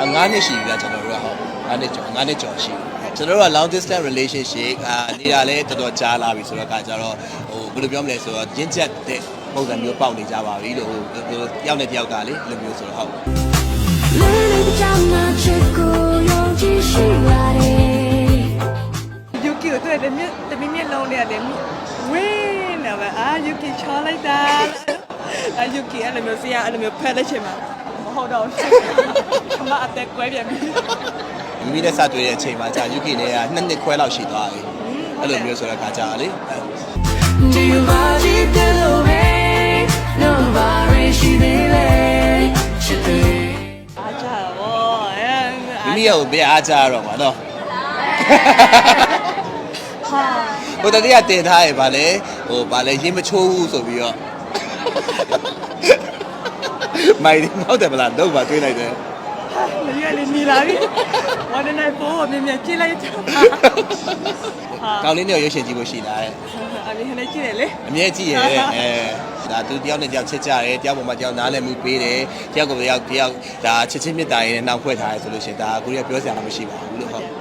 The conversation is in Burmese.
9နှစ်ရှိပြီလားကျွန်တော်တို့ကဟုတ်9နှစ်ကျော်9နှစ်ကျော်ရှိပြီကျွန်တော်တို့က long distance relationship ကနေရာလည်းတော်တော်ကြာလာပြီဆိုတော့ကကြတော့ဟိုဘယ်လိုပြောမလဲဆိုတော့ရင့်ကျက်တဲ့ပုံစံမျိုးပေါက်နေကြပါပြီလို့ဟိုတယောက်နဲ့တယောက်ကလေလိုမျိုးဆိုတော့ဟုတ်ယူကီတို့တမင်းတမင်းမျက်လုံးတွေကလည်းဝင်းနေပါအာယူကီချောလိုက်တာအာယူကီအဲ့လိုမျိုးဆရာအဲ့လိုမျိုးဖက်လက်ချင်ပါ မဟုတ်တော့ဘူးခမအသက်ကွဲပြန်ပြီမိမိနဲ့စတွေ့တဲ့အချိန်မှာကြာ UK နဲ့ကနှစ်နှစ်ခွဲလောက်ရှိသွားပြီအဲ့လိုမျိုးဆိုတော့ကကြာလေ Do you want it to be? Nobody she belay. She be. အားကြတော့ဗောအဲမိမိကိုဘယ်အားကြရတော့မှာနော်ဟာဟိုတတိယတင်ထားရပါလေဟိုဗာလေရင်မချိုးဘူးဆိုပြီးတော့ မိုင်ဟုတ်တယ်မလားတော့ပါတွေးလိုက်တယ်မရလေးနေလာပြီဝါဒနိုင်ပိုးမြင်မြင်ကြည့်လိုက်တော့ဟာကောင်းလေးနဲ့ရွှေရှင်ကြည့်ဖို့ရှိတာတဲ့အမေဟနေကြည့်တယ်လေအမြဲကြည့်ရဲအဲဒါသူတယောက်နဲ့တယောက်ချစ်ကြတယ်တယောက်ပေါ်မှာတယောက်နားလည်မှုပေးတယ်တယောက်ကိုတယောက်တယောက်ဒါချစ်ချင်းမြတ်တာရင်းနဲ့နောက်ဖွဲ့ထားရဲဆိုလို့ရှိရင်ဒါကိုရီးယားပြောစရာမရှိပါဘူးလို့ဟုတ်